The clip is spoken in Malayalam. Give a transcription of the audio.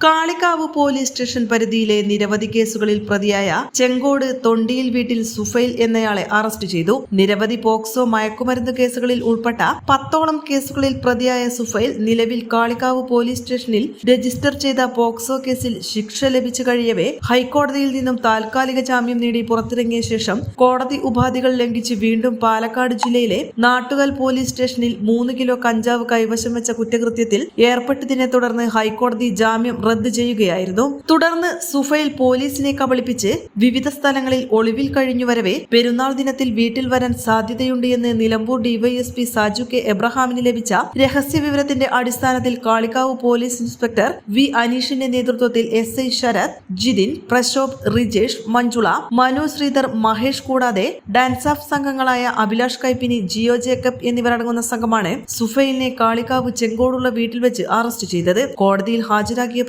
Kalikavu police station പരിധിയിലെ നിരവധി കേസുകളിൽ പ്രതിയായ ചെങ്കോട് തൊണ്ടിയിൽ വീട്ടിൽ സുഫൈൽ എന്നയാളെ അറസ്റ്റ് ചെയ്തു. നിരവധി പോക്സോ മയക്കുമരുന്ന് കേസുകളിൽ ഉൾപ്പെട്ട പത്തോളം കേസുകളിൽ പ്രതിയായ സുഫൈൽ നിലവിൽ കാളിക്കാവ് പോലീസ് സ്റ്റേഷനിൽ രജിസ്റ്റർ ചെയ്ത പോക്സോ കേസിൽ ശിക്ഷ ലഭിച്ചു കഴിയവേ ഹൈക്കോടതിയിൽ നിന്നും താൽക്കാലിക ജാമ്യം നേടി പുറത്തിറങ്ങിയ ശേഷം കോടതി ഉപാധികൾ ലംഘിച്ച് വീണ്ടും പാലക്കാട് ജില്ലയിലെ നാട്ടുകൽ പോലീസ് സ്റ്റേഷനിൽ മൂന്ന് കിലോ കഞ്ചാവ് കൈവശം വെച്ച കുറ്റകൃത്യത്തിൽ ഏർപ്പെട്ടതിനെ തുടർന്ന് ഹൈക്കോടതി ജാമ്യം റദ്ദ് ചെയ്യുകയായിരുന്നു. തുടർന്ന് സുഫയിൽ പോലീസിനെ കബളിപ്പിച്ച് വിവിധ സ്ഥലങ്ങളിൽ ഒളിവിൽ കഴിഞ്ഞു വരവെ പെരുന്നാൾ ദിനത്തിൽ വീട്ടിൽ വരാൻ സാധ്യതയുണ്ട് എന്ന് നിലമ്പൂർ ഡിവൈഎസ്പി സാജു കെ എബ്രഹാമിന് ലഭിച്ച രഹസ്യ വിവരത്തിന്റെ അടിസ്ഥാനത്തിൽ കാളിക്കാവ് പോലീസ് ഇൻസ്പെക്ടർ വി അനീഷിന്റെ നേതൃത്വത്തിൽ എസ് ഐ ശരത് ജിതിൻ പ്രശോഭ് റിജേഷ് മഞ്ജുള മനു ശ്രീധർ മഹേഷ് കൂടാതെ ഡാൻസ് ഓഫ് സംഘങ്ങളായ അഭിലാഷ് കൈപ്പിനി ജിയോ ജേക്കബ് എന്നിവരടങ്ങുന്ന സംഘമാണ് സുഫൈലിനെ കാളിക്കാവ് ചെങ്കോടുള്ള വീട്ടിൽ വെച്ച് അറസ്റ്റ് ചെയ്തത്. കോടതിയിൽ ഹാജരാക്കിയ